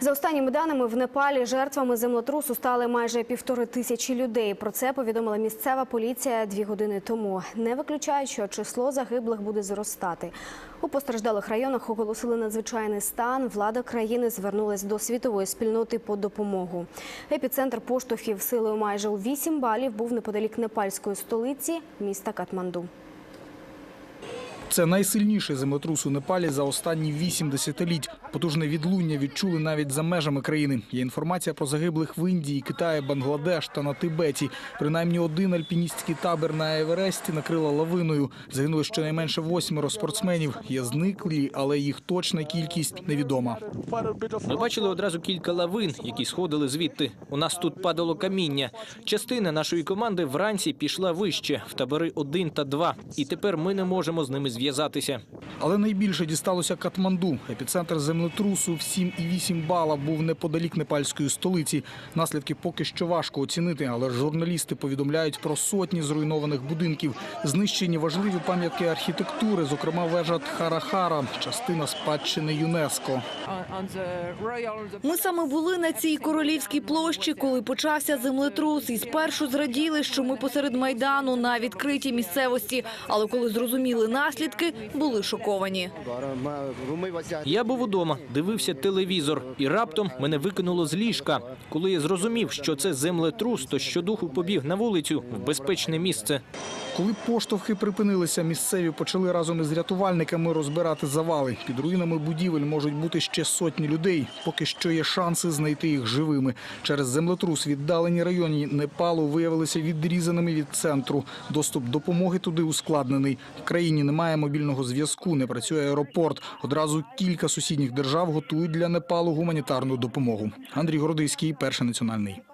За останніми даними в Непалі жертвами землетрусу стали майже півтори тисячі людей. Про це повідомила місцева поліція дві години тому. Не виключають, що число загиблих буде зростати. У постраждалих районах оголосили надзвичайний стан. Влада країни звернулась до світової спільноти по допомогу. Епіцентр поштовхів силою майже у 8 балів був неподалік непальської столиці міста Катманду. Це найсильніший землетрус у Непалі за останні вісім десятиліть. Потужне відлуння відчули навіть за межами країни. Є інформація про загиблих в Індії, Китаї, Бангладеш та на Тибеті. Принаймні один альпіністський табір на Евересті накрила лавиною. Загинули щонайменше восьмеро спортсменів. Є зниклі, але їх точна кількість невідома. Ми бачили одразу кілька лавин, які сходили звідти. У нас тут падало каміння. Частина нашої команди вранці пішла вище в табори 1 та 2. І тепер ми не можемо з ними зв'язатися. Але найбільше дісталося Катманду. Епіцентр землетрусу в 7,8 бала був неподалік непальської столиці. Наслідки поки що важко оцінити, але журналісти повідомляють про сотні зруйнованих будинків, знищені важливі пам'ятки архітектури, зокрема вежа Тхара-Хара, частина спадщини ЮНЕСКО. Ми саме були на цій королівській площі, коли почався землетрус. І спершу зраділи, що ми посеред майдану на відкритій місцевості. Але коли зрозуміли наслідки, були шоковані. Я був удома, дивився телевізор, і раптом мене викинуло з ліжка. Коли я зрозумів, що це землетрус, то щодуху побіг на вулицю в безпечне місце. Коли поштовхи припинилися, місцеві почали разом із рятувальниками розбирати завали. Під руїнами будівель можуть бути ще сотні людей. Поки що є шанси знайти їх живими. Через землетрус віддалені районі Непалу виявилися відрізаними від центру. Доступ допомоги туди ускладнений. В країні немає мобільного зв'язку, не працює аеропорт. Одразу кілька сусідніх держав готують для Непалу гуманітарну допомогу. Андрій Городиський, перший національний.